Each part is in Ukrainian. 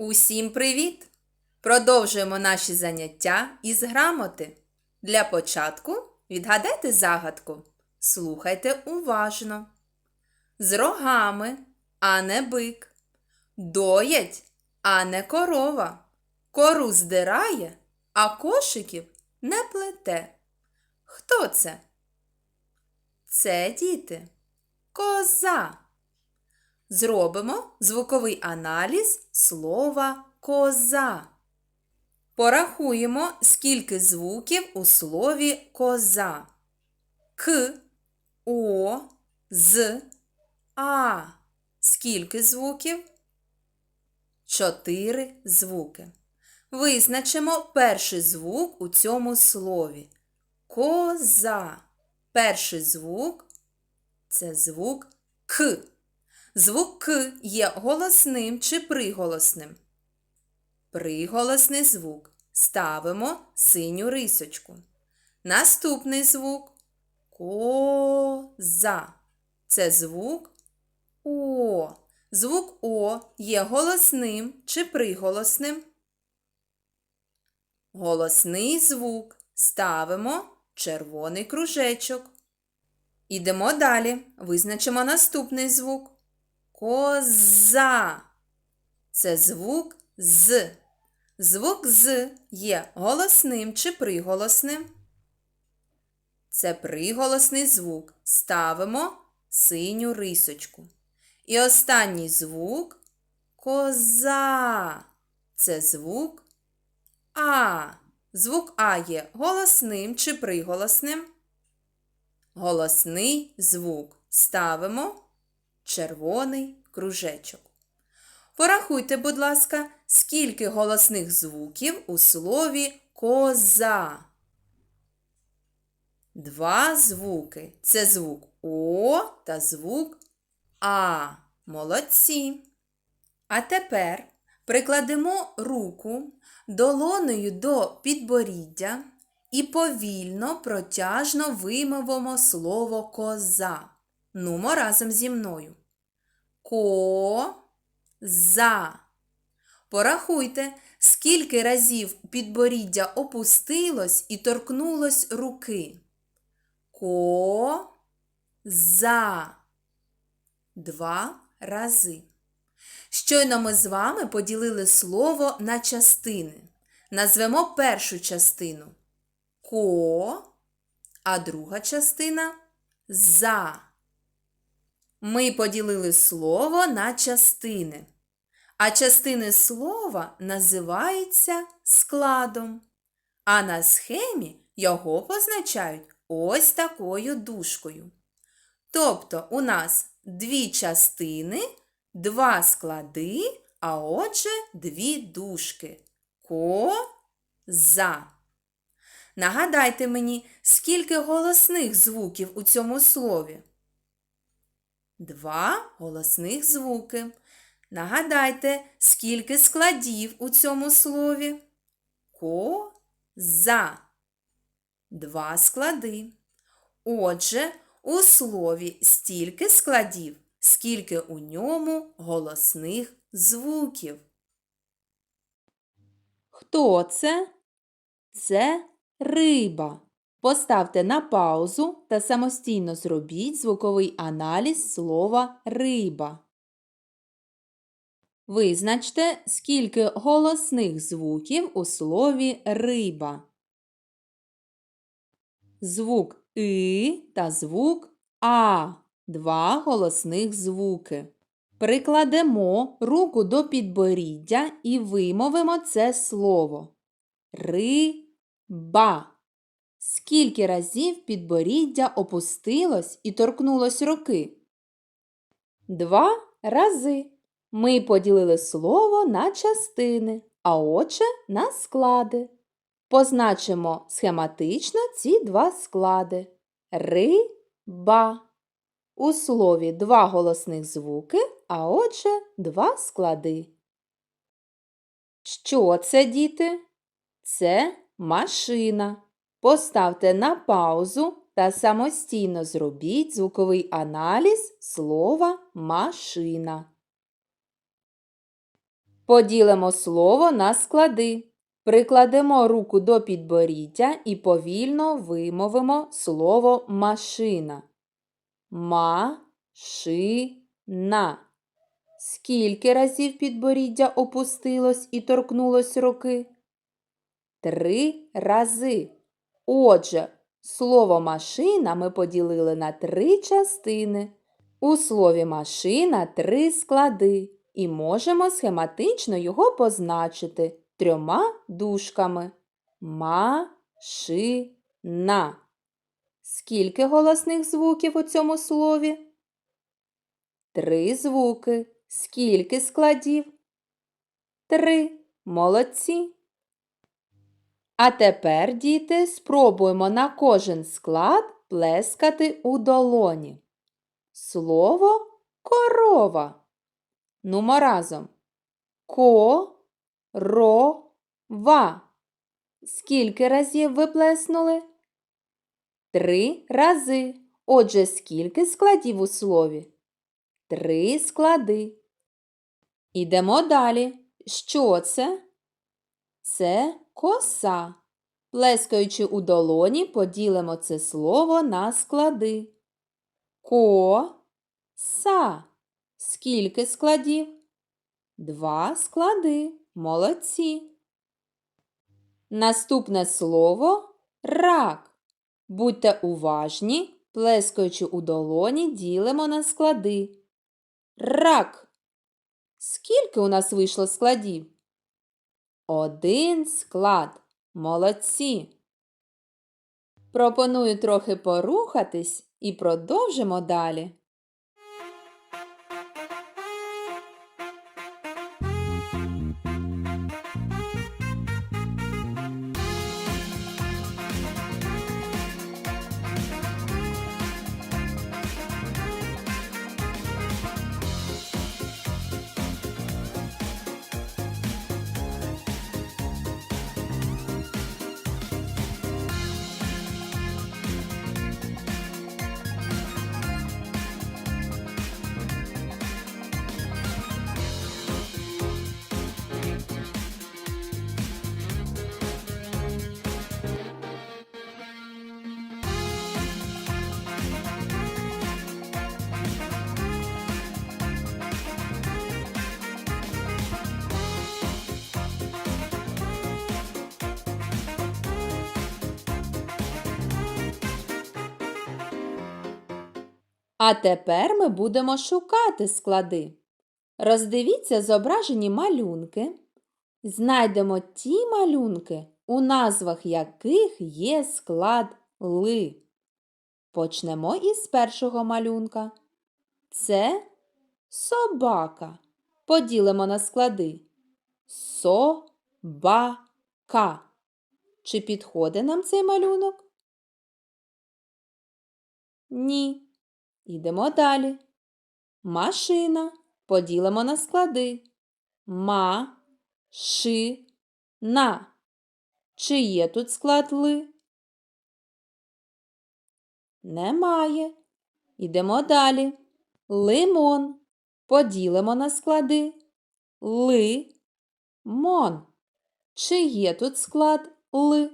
Усім привіт! Продовжуємо наші заняття із грамоти. Для початку відгадайте загадку. Слухайте уважно. З рогами, а не бик. Доять, а не корова. Кору здирає, а кошиків не плете. Хто це? Це діти. Коза. Зробимо звуковий аналіз слова коза. Порахуємо, скільки звуків у слові коза. К, О, З, А. Скільки звуків? Чотири звуки. Визначимо перший звук у цьому слові. Коза. Перший звук це звук К. Звук К є голосним чи приголосним. Приголосний звук. Ставимо синю рисочку. Наступний звук коза. Це звук О. Звук О є голосним чи приголосним. Голосний звук. Ставимо червоний кружечок. Ідемо далі. Визначимо наступний звук. Коза. Це звук з. Звук з є голосним чи приголосним. Це приголосний звук. Ставимо синю рисочку. І останній звук коза. Це звук А. Звук А є голосним чи приголосним. Голосний звук. Ставимо червоний кружечок. Порахуйте, будь ласка, скільки голосних звуків у слові коза. Два звуки. Це звук О та звук А. Молодці. А тепер прикладемо руку долонею до підборіддя і повільно протяжно вимовимо слово коза. Нумо разом зі мною. Ко-за. Порахуйте, скільки разів підборіддя опустилось і торкнулось руки. Ко-за. Два рази. Щойно ми з вами поділили слово на частини. Назвемо першу частину ко, а друга частина за. Ми поділили слово на частини. А частини слова називаються складом. А на схемі його позначають ось такою дужкою. Тобто у нас дві частини, два склади, а отже дві дужки. Ко-за. Нагадайте мені, скільки голосних звуків у цьому слові? Два голосних звуки. Нагадайте, скільки складів у цьому слові? Ко-за. Два склади. Отже, у слові стільки складів, скільки у ньому голосних звуків. Хто це? Це риба. Поставте на паузу та самостійно зробіть звуковий аналіз слова риба. Визначте, скільки голосних звуків у слові риба. Звук И та звук А. Два голосних звуки. Прикладемо руку до підборіддя і вимовимо це слово. Риба. Скільки разів підборіддя опустилось і торкнулось руки? Два рази. Ми поділили слово на частини, а отже на склади. Позначимо схематично ці два склади. Риба. У слові два голосних звуки, а отже два склади. Що це, діти? Це машина. Поставте на паузу та самостійно зробіть звуковий аналіз слова машина. Поділимо слово на склади. Прикладемо руку до підборіддя і повільно вимовимо слово машина. Ма-ши-на. Скільки разів підборіддя опустилось і торкнулось руки? Три рази. Отже, слово машина ми поділили на три частини. У слові машина три склади і можемо схематично його позначити трьома дужками. Ма-ши-на. Скільки голосних звуків у цьому слові? Три звуки. Скільки складів? Три. Молодці. А тепер, діти, спробуємо на кожен склад плескати у долоні. Слово корова. Нумо разом. Ко-ро-ва. Скільки разів ви плеснули? Три рази. Отже, скільки складів у слові? Три склади. Ідемо далі. Що це? Це коса. Плескаючи у долоні, поділимо це слово на склади. Ко-са. Скільки складів? Два склади. Молодці. Наступне слово рак. Будьте уважні, плескаючи у долоні, ділимо на склади. Рак. Скільки у нас вийшло складів? Один склад. Молодці. Пропоную трохи порухатись і продовжимо далі. А тепер ми будемо шукати склади. Роздивіться зображені малюнки. Знайдемо ті малюнки, у назвах яких є склад ли. Почнемо із першого малюнка. Це собака. Поділимо на склади. Со-ба-ка. Чи підходить нам цей малюнок? Ні. Ідемо далі. Машина. Поділимо на склади. Ма, ши, на. Чи є тут склад ли? Немає. Ідемо далі. Лимон. Поділимо на склади. Ли, мон. Чи є тут склад ли?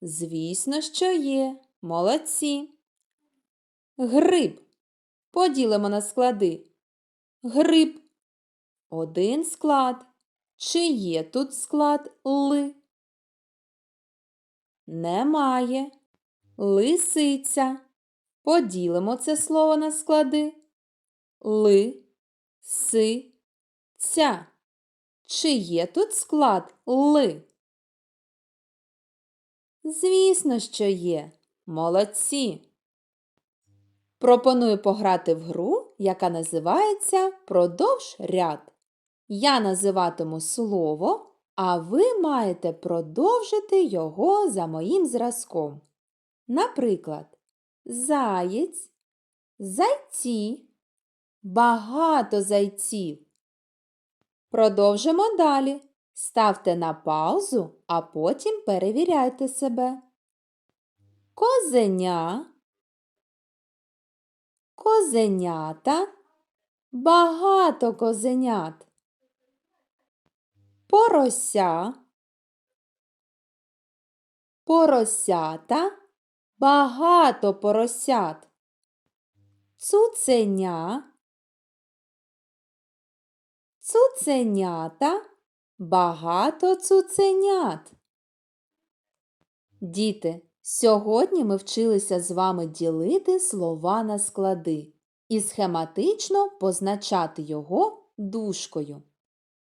Звісно, що є. Молодці. Гриб. Поділимо на склади. Гриб. Один склад. Чи є тут склад ли? Немає. Лисиця. Поділимо це слово на склади. Ли, си, ця. Чи є тут склад ли? Звісно, що є. Молодці. Пропоную пограти в гру, яка називається Продовж ряд. Я називатиму слово, а ви маєте продовжити його за моїм зразком. Наприклад, заєць, зайці, багато зайців. Продовжимо далі. Ставте на паузу, а потім перевіряйте себе. Козеня, козенята, багато козенят. Порося, поросята, багато поросят. Цуценя, цуценята, багато цуценят. Діти, сьогодні ми вчилися з вами ділити слова на склади і схематично позначати його дужкою.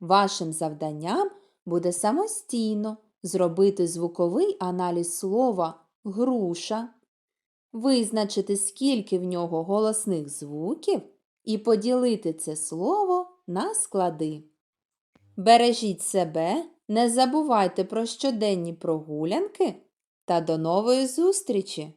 Вашим завданням буде самостійно зробити звуковий аналіз слова груша, визначити, скільки в нього голосних звуків, і поділити це слово на склади. Бережіть себе, не забувайте про щоденні прогулянки та до нової зустрічі!